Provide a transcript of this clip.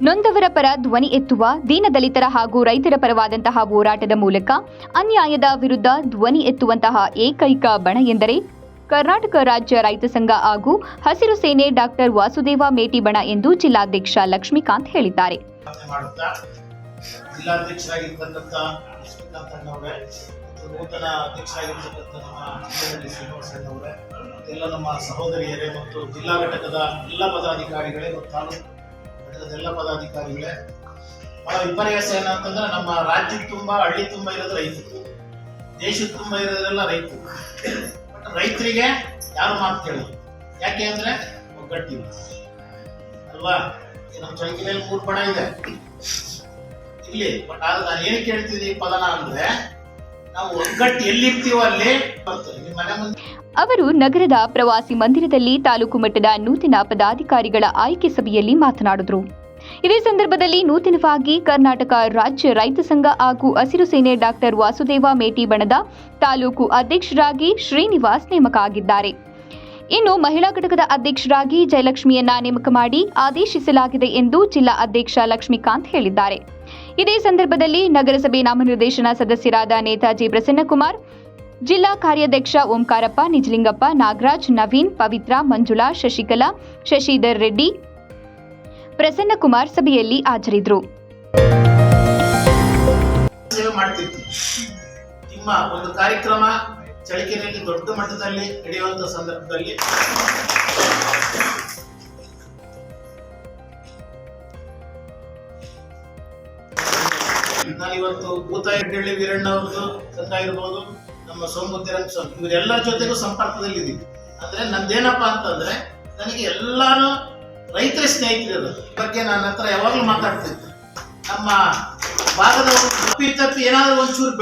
ಧ್ವನಿ ಎತ್ತುವ ದೀನದಲಿತರ ಹಾಗೂ ರೈತರ ಪರವಾದಂತಹ ಹೋರಾಟದ ಮೂಲಕ ಅನ್ಯಾಯದ ವಿರುದ್ಧ ಧ್ವನಿ ಎತ್ತುವಂತಹ ಏಕೈಕ ಬಣ ಎಂದರೆ ಕರ್ನಾಟಕ ರಾಜ್ಯ ರೈತ ಸಂಘ ಹಾಗೂ ಹಸಿರು ಸೇನೆ ಡಾಕ್ಟರ್ ವಾಸುದೇವ ಮೇಟಿ ಬಣ ಎಂದು ಜಿಲ್ಲಾಧ್ಯಕ್ಷ ಲಕ್ಷ್ಮೀಕಾಂತ್ ಹೇಳಿದ್ದಾರೆ. ನೂತನ ಅಧ್ಯಕ್ಷರಾಗಿರ್ತಕ್ಕಂಥ ನಮ್ಮ ಜಿಲ್ಲೆಯಲ್ಲಿ ಶ್ರೀನಿವಾಸ ಎಲ್ಲ ನಮ್ಮ ಸಹೋದರಿಯರೇ ಮತ್ತು ಜಿಲ್ಲಾ ಘಟಕದ ಎಲ್ಲ ಪದಾಧಿಕಾರಿಗಳೇ ಮತ್ತು ತಾಲೂಕು ಎಲ್ಲ ಪದಾಧಿಕಾರಿಗಳೇ. ಬಹಳ ವಿಪರ್ಯಾಸ ಏನಂತಂದ್ರೆ ನಮ್ಮ ರಾಜ್ಯದ ತುಂಬಾ, ಹಳ್ಳಿ ತುಂಬಾ ಇರೋದು ರೈತರು. ದೇಶದ ತುಂಬಾ ಇರೋದೆಲ್ಲ ರೈತರು. ಬಟ್ ರೈತರಿಗೆ ಯಾರು ಮಾತು ಕೇಳೋದು ಯಾಕೆ ಅಂದ್ರೆ ಒಗ್ಗಟ್ಟಿಲ್ಲ ಅಲ್ವಾ? ನಮ್ಮ ಚೌಕಿನಲ್ಲಿ ಮೂರು ಇದೆ. ಇಲ್ಲಿ ಬಟ್ ಆದ್ರೆ ನಾನು ಹೇಳ್ತೀನಿ ಈ ಪದನ ಅಂದ್ರೆ ಅವರು ನಗರದ ಪ್ರವಾಸಿ ಮಂದಿರದಲ್ಲಿ ತಾಲೂಕು ಮಟ್ಟದ ನೂತನ ಪದಾಧಿಕಾರಿಗಳ ಆಯ್ಕೆ ಸಭೆಯಲ್ಲಿ ಮಾತನಾಡಿದರು. ಇದೇ ಸಂದರ್ಭದಲ್ಲಿ ನೂತನವಾಗಿ ಕರ್ನಾಟಕ ರಾಜ್ಯ ರೈತ ಸಂಘ ಹಾಗೂ ಹಸಿರು ಸೇನೆ ಡಾಕ್ಟರ್ ವಾಸುದೇವ ಮೇಟಿ ಬಣದ ತಾಲೂಕು ಅಧ್ಯಕ್ಷರಾಗಿ ಶ್ರೀನಿವಾಸ್ ನೇಮಕ ಆಗಿದ್ದಾರೆ ಇನ್ನು ಮಹಿಳಾ ಘಟಕದ ಅಧ್ಯಕ್ಷರಾಗಿ ಜಯಲಕ್ಷ್ಮಿಯನ್ನ ನೇಮಕ ಮಾಡಿ ಆದೇಶಿಸಲಾಗಿದೆ ಎಂದು ಜಿಲ್ಲಾ ಅಧ್ಯಕ್ಷ ಲಕ್ಷ್ಮೀಕಾಂತ್ ಹೇಳಿದ್ದಾರೆ. ಇದೇ ಸಂದರ್ಭದಲ್ಲಿ ನಗರಸಭೆ ನಾಮನಿರ್ದೇಶನ ಸದಸ್ಯರಾದ ನೇತಾಜಿ ಪ್ರಸನ್ನಕುಮಾರ್, ಜಿಲ್ಲಾ ಕಾರ್ಯಾಧ್ಯಕ್ಷ ಓಂಕಾರಪ್ಪ, ನಿಜಲಿಂಗಪ್ಪ, ನಾಗರಾಜ್, ನವೀನ್, ಪವಿತ್ರ, ಮಂಜುಳಾ, ಶಶಿಕಲಾ, ಶಶಿಧರ್ ರೆಡ್ಡಿ, ಪ್ರಸನ್ನಕುಮಾರ್ ಸಭೆಯಲ್ಲಿ ಹಾಜರಿದ್ದರು. ನಿಮ್ಮ ಒಂದು ಕಾರ್ಯಕ್ರಮ ಚಳಿಕೆರೆಯಲ್ಲಿ ದೊಡ್ಡ ಮಟ್ಟದಲ್ಲಿ ನಡೆಯುವಂತ ಸಂದರ್ಭದಲ್ಲಿ ನಾನಿವತ್ತು ಕೇಳಿ ವೀರಣ್ಣ ಅವ್ರದ್ದು ಸಂಘ ಇರ್ಬೋದು, ನಮ್ಮ ಸೋಮುದ್ದಿರಂಗ್ ಸ್ವಾಮಿ ಇವರೆಲ್ಲರ ಜೊತೆಗೂ ಸಂಪರ್ಕದಲ್ಲಿದ್ದೀವಿ. ಅಂದ್ರೆ ನಂದೇನಪ್ಪ ಅಂತಂದ್ರೆ, ನನಗೆ ಎಲ್ಲಾನು ರೈತರ ಸ್ನೇಹಿತರು ಬಗ್ಗೆ ನನ್ನ ಹತ್ರ ಯಾವಾಗಲೂ ಮಾತಾಡ್ತಿದ್ದೆ. ನಮ್ಮ ಭಾಗದವರು ತಪ್ಪಿ ತಪ್ಪಿ ಏನಾದ್ರು ಒಂಚೂರು